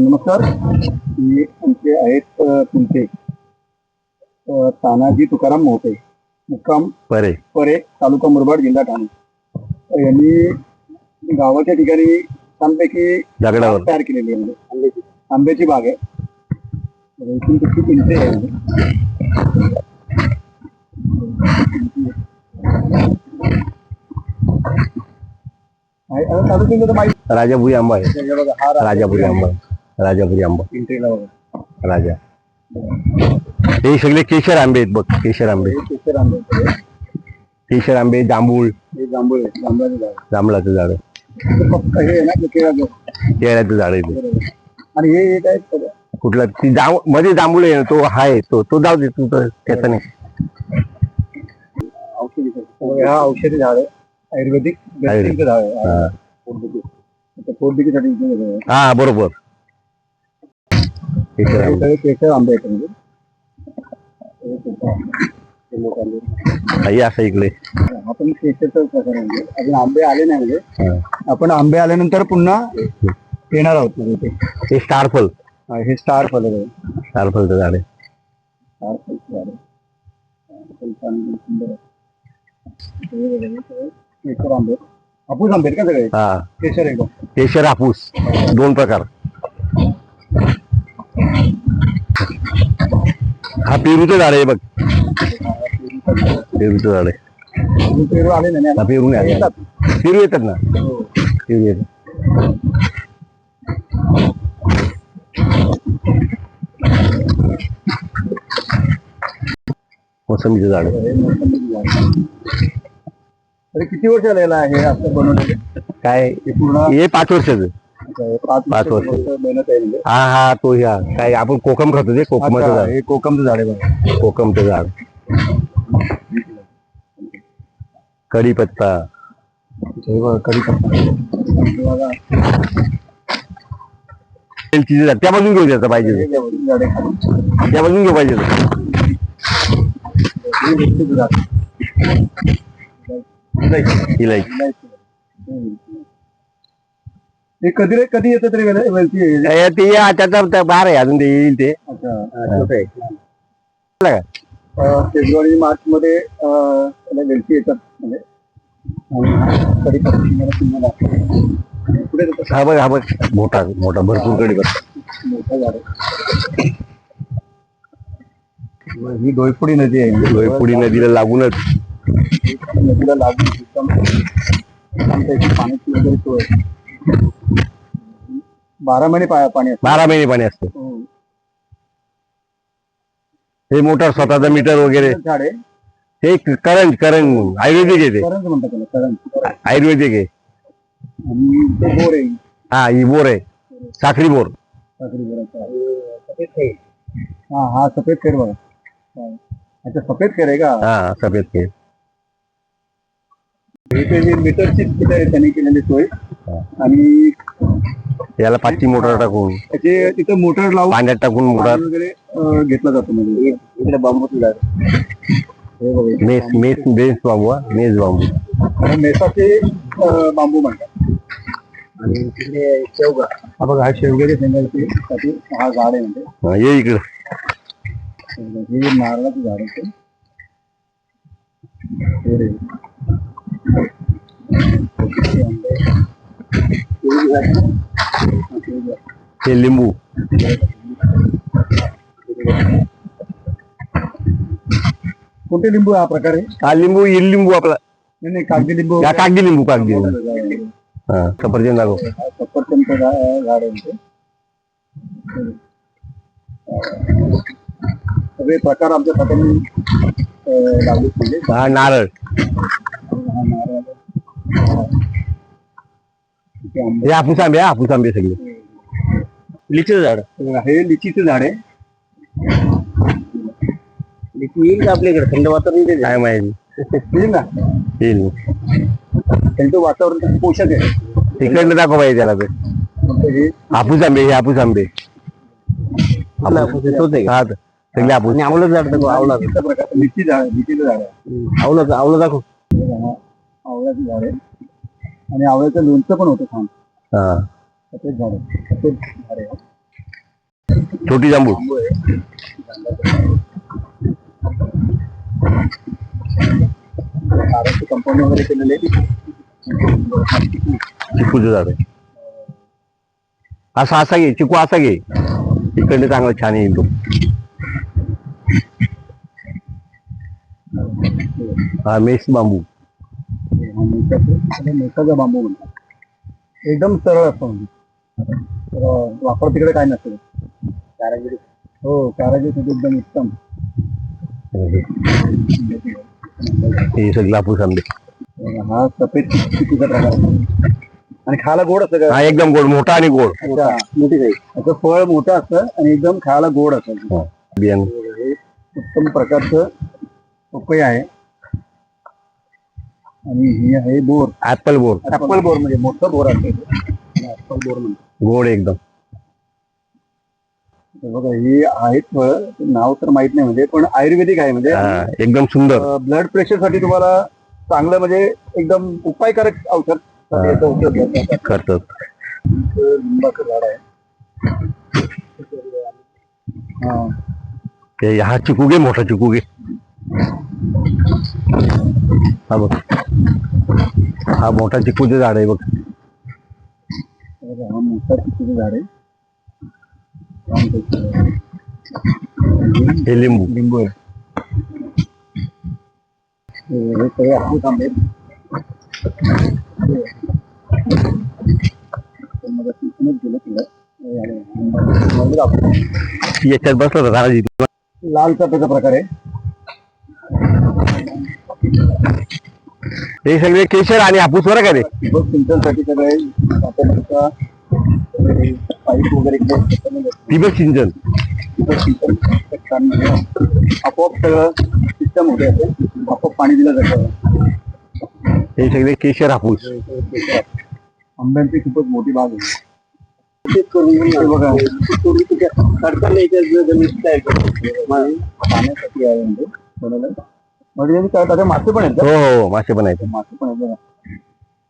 नमस्कार. मी आमचे आहेत तुमचे तानाजी तुकाराम मोहते मुक्काम बरे परे तालुका मुरबाड जिल्हा ठाणे. यांनी गावाच्या ठिकाणी छानपैकी तयार केलेली आहे म्हणजे आंब्याची बाग आहे. किती पिंपरे आहे. राजापुरी आंबा आहे. राजापुरी आंबा. राजापुरी आंबा बघा राजा हे सगळे केशर आंबे आहेत बघ केशर आंबे हे केशर आंबे आहेत. केशर आंबे जांभूळ हे जांभूळ आहे जांभळाचं झाड जांभळाचं झाड हे फक्त हे आहे ना ते केळाचं. केळ्याचं झाड आहे ते. बरोबर. आणि हे एक आहे सगळं. कुठला ती जांभमध्ये जांभूळ आहे ना, तो आहे तो तो जाऊ दे तू तो त्याचा नाही औषधी खत. हा औषधी झाड आहे आयुर्वेदिक गच्चीचं झाड आहे हा. पोटदुखी. आता पोटदुखीसाठी इथे वेगळं आहे. हा बरोबर केशर आंबे केशर आंबे आहेत म्हणजे हे सुद्धा. हे मोठे आंबे. हा, हे असं इकडे आपण केशरचा प्रकार म्हणजे अजून आंबे आले नाही म्हणजे. आपण आंबे आल्यानंतर पुन्हा येणार आहोत म्हणजे ते. हे स्टार फल हा, स्टार फल आहे स्टार फलचं झाड आहे स्टार फलचं झाड आहे. फल छान आहे, सुंदर आहे. बघा, सगळे केशर आंबे. हापूस आंबे का सगळे हा केशर आहे का केशर हापूस दोन प्रकार हा पेरूचं झाड आहे बघ पेरूचं झाड आहे पेरू आले नाही हा ना? पेरू नाही आले. येतात. पेरू येतात ना. पेरू येतात मोसंबीचं झाड आहे किती वर्ष झालेलं आहे असं बनवलेलं काय हे पूर्ण हे पाच वर्षाचं पाच वर्ष. म्हणजे. हा हा तो ह्या. काय आपण कोकम खातो ते कोकमाचं झाड. हे कोकमचं झाड आहे बघा. कोकमचं झाड. कढीपत्ता. हे बघा कढीपत्ता. बघा, वेलचीचं झाड. त्या बाजून घेऊ त्याचं पाहिजे खाली. त्या बाजून घेऊ पाहिजे हे. इलायची. इलायची हे कधी रे कधी येतं तरी ते त्याचा त्या बार आहे अजून ते येईल ते अच्छा छोटं आहे. झालं का? अं, फेब्रुवारी मार्च मध्ये अं, त्याला वेलची येतात म्हणजे आणि कढीपत्ता तुम्हाला पुन्हा दाखवतो. पुढे जातं. हा बघ हा बघ मोठा मोठा भरपूर मोठं झाड आहे. ही डोयपुडी नदी आहे पुढी नदीला लागूनच नदीला लागून पाण्याची वगैरे सोय आहे. बारा महिने पा- पाणी असतं. बारा महिने पाणी असतं. हो. हे मोटर स्वतःचा मीटर वगैरे. झाड. आहे ते करंज करंज आयुर्वेदिक आहे ते. करंज म्हणतात त्याला करंज आयुर्वेदिक आहे. आणि ते बोर आहे. हा ही बोर आहे. साखरी बोर. बोराचा सफेद खैर हा हा सफेद खैर बघा. हा. अच्छा सफेद खैर आहे का? हा सफेद जी मीटरची तिथे त्यांनी केलेली सोय. आणि याला पाचची मोटर टाकून. त्याचे तिथं मोटर लावून पाण्यात टाकून मोटर. वगैरे अं, घेतला जातो म्हणजे. इकडे हे बघा. मेस मेस बेस बांबू हा, मेस बांबू. आणि मेसाचे अं, बांबू म्हणतात आणि तिकडे शेवगा. हा बघा हा शेवग्याच्या शेंगाची साठी हा झाड आहे म्हणजे. हा, ये इकडं. हे नारळाचं झाड आहे ते. हे रे. हे आंबे. केळी झाड. हा, केळी झाड. हे लिंबू कोणते लिंबू हा प्रकार आहे हा लिंबू ही लिंबू आपला नाही नाही कागदी लिंबू या कागदी लिंबू कागदी लिंबू हा सफरचंद दाखव हा सफरचंदचं झा- झाड आहे ते. सगळे प्रकार आमच्या पत्यांनी लागू केले हा नारळ हा आहे. इथे आंबे हापूस आंबे हा, हापूस आंबे सगळे. लिचीचं झाड. हे लिचीचं झाड आहे. लिची येईल का आपल्याकडे? थंड वातावरण काय माहिती. येईल ना? येईल. त्यांचं वातावरण पोषक आहे. तिकडनं दाखव पाहिजे त्याला ते. म्हणजे हे हापूस आंबे हे हापूस आंबे. हा सगळे हापूस. आवलं झाड दाखव आवला इतर प्रकार लिची झाड लिचीचं झाड आहे. आवलं आवलं दाखव. आवळ्याचं झाड आहे. आणि आवळ्याचं लोणचं पण होतं छान. हा. सफेद झाड आहे सफेद झाड आहे छोटी जांभूळ. आहे. नारळाचं कंपाऊंड वगैरे केलेले चिकूचं झाड आहे असा असा घे चिकू असा घे. इकडे चांगला छान येईल तो. हा मेस बांबू. मोठाचा बांबू म्हणतात एकदम सरळ असतो म्हणजे तर वापर तिकडे काय नसतं कारागिरी हो कारागिरी तिथे एकदम उत्तम. हे सगळं हापूस आंबे हा सफेद चिकूचा प्रकार आहे. आणि खायला गोड असतं का? हा एकदम गोड मोठा आणि गोड. मोठी काही त्याचं फळ मोठं असतं आणि एकदम खायला गोड असतं. हा, बियाणं हे उत्तम प्रकारचं पपई आहे. आणि हे आहे बोर. ऍपल बोर. ऍपल बोर म्हणजे मोठं बोर असतं ऍपल बोर म्हणतात गोड एकदम. बघा हे आहेत फळ. नाव तर माहीत नाही म्हणजे पण आयुर्वेदिक आहे म्हणजे. हा, एकदम सुंदर. ब्लड प्रेशरसाठी तुम्हाला चांगलं म्हणजे एकदम उपायकारक औषध. याचा उपयोग. करतात इथं लिंबाचं झाड आहे हा ते हा चिकू घे मोठा चिकू घे हा बघ हा मोठा चिकूचं झाड आहे बघ तर हा मोठा चिकूचं झाड आहे छान पैकी आहे. हे लिंबू लिंबू आहे हे हे सगळे हापूस आंबे आहेत. तर मग तिथूनच गेलं तिला हे आहे. लिंबाचं हापूस. याच्यात बसला होता दादाजी लाल चाफ्याचा प्रकार आहे हे सगळे केशर आणि हापूस बरं का रे ठिबक सिंचनसाठी सगळे पाईप वगैरे इकडे त्याच्यामध्ये ठिबक सिंचन. ठिबक सिंचन. करताना आपोआप सगळं सिस्टम होते आपोआप पाणी दिलं जातं. हे सगळे केशर हापूस. आंब्यांची खूपच मोठी बाग आहे. ते बघा. जमीन केली. पाण्यासाठी आहे म्हणजे. म्हणजे काय मासे पण आहेत का? हो हो मासे पण आहेत. मासे पण आहेत बघा.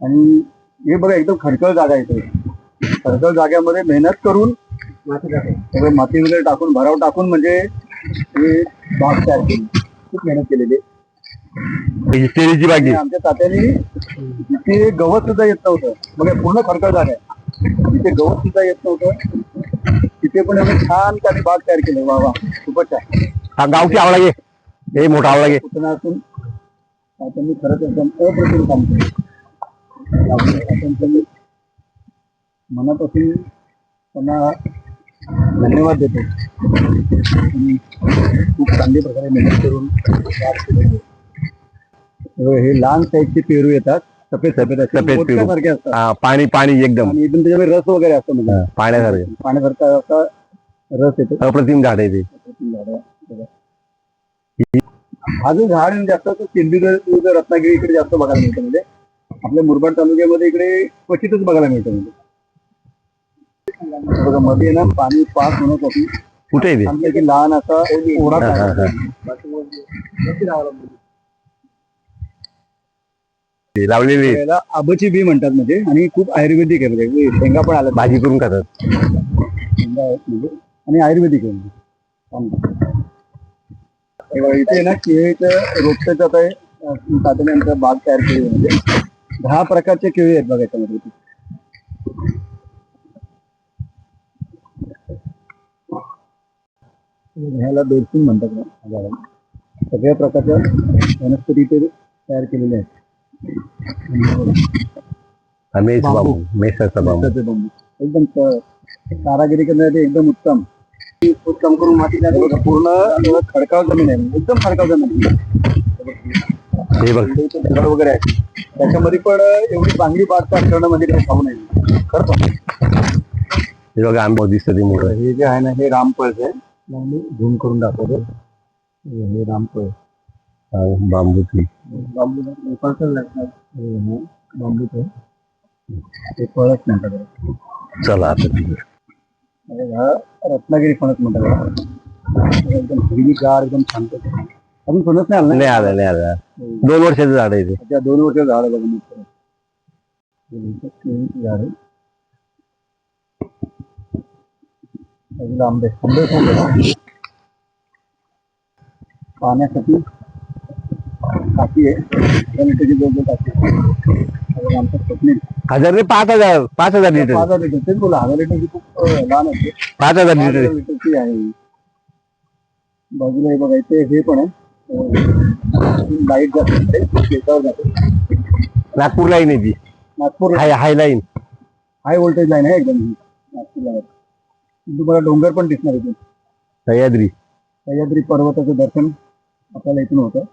आणि हे बघा एकदम खडखळ जागा आहे इथे खडखळ जाग्यामध्ये मेहनत करून सगळे माती वगैरे टाकून भराव टाकून म्हणजे हे बाग तयार केली. खूप मेहनत केलेली आहे. ही केळीची बागी आणि आमच्या तात्याने जिथे गवत सुद्धा येत नव्हतं. मग हे पूर्ण खडखळ जागा आहे. जिथे गवत सुद्धा येत नव्हतं. तिथे पण एवढं छान त्यांनी बाग तयार केली. वा वा खूपच छान. हा गावठी आवळा घे. हे एकदम अप्रतिम काम केलं मनापासून त्यांना धन्यवाद देतो आणि खूप चांगली प्रकारे मेहनत करून बाग केलेली हे- लहान साईजचे पेरू येतात सफ़ेद सफ़ेद सफ़ेद पेरू. मोदकासारखे असतात हा पाणी पाणी एकदम। आणि एकदम त्याच्यामध्ये रस वगैरे असतो म्हणजे हा, पाण्यासारखं पाण्यासारखा असा रस येतो अप्रतिम झाड आहे ते झाडं, जो झाड आहे जास्त सिंधुदुर्ग रत्नागिरी इकडे जास्त बघायला मिळतं म्हणजे. आपल्या मुरबाड तालुक्यामध्ये इकडे क्वचितच बघायला मिळतं म्हणजे. बघा मध्ये ना पाणी पास होण्यासाठी कुठे आमच्या इथे लहान असा ओढा लावलेली आबची बी म्हणतात म्हणजे आणि खूप आयुर्वेदिक आहे म्हणजे. शेंगा पण आल्या. भाजी करून खातात. म्हणजे आणि आयुर्वेदिक आहे म्हणजे. तेव्हा इथे ना केळीचं रोपट्याचं आता हे, तातडीने आमचं बाग तयार केली आहे. म्हणजे दहा प्रकारचे केळी आहेत बघा याच्यामध्ये. ह्याला दोरसून म्हणतात ना या झाडाला. सगळ्या प्रकारच्या वनस्पती इथे तयार केलेल्या आहेत. हा मेस बांबू मेसाचा बांबू. त्याचे बांबू. एकदम क- कारागिरी करण्यासाठी एकदम उत्तम. उत्तम करून माती टाकली. पूर्ण खडकाळ जमीन आहे. एकदम खडकाळ जमीन आहे. हे बघ. इथे दगड वगैरे आहे. त्याच्यामध्ये पण एवढी चांगली बाग करणं म्हणजे काही खाऊ नये. खरं हे बघा आंबा दिसतं ते मोठं. हे जे आहे ना हे रामफळच आहे मी झूम करून दाखवतो. हे रामफळ हा, बांबूची बांबू लागणार हे बांबूच आहे ते म्हणतात त्याला. चला आता. हा रत्नागिरी फणस म्हणतात. एकदम हिरवीगार एकदम शांत अजून फणस नाही आला नाही आलं नाही आलं. दोन वर्षाचं झाड आहे ते. त्या दोन वर्ष झाड आहे बघा झाड आहे बाजूला आंबे आंबे. पाण्यासाठी आहे. लिटरची दोन दोन. आणि आमचं हजार पाच हजार पाच हजार लिटर. पाच हजार लिटर. तेच बोला हजार लिटरची पाच हजार लिटर आहे बाजूला हे बघा इथे हे पण आहे. लाइट जाते इकडे, शेतावर जाते. नागपूर लाईन आहे ती. Nagpur high high line high voltage line आहे एकदम. ही, नागपूरला तुम्हाला डोंगर पण दिसणार इथे. सह्याद्री. सह्याद्री पर्वताचं दर्शन आपल्याला इथून होतं.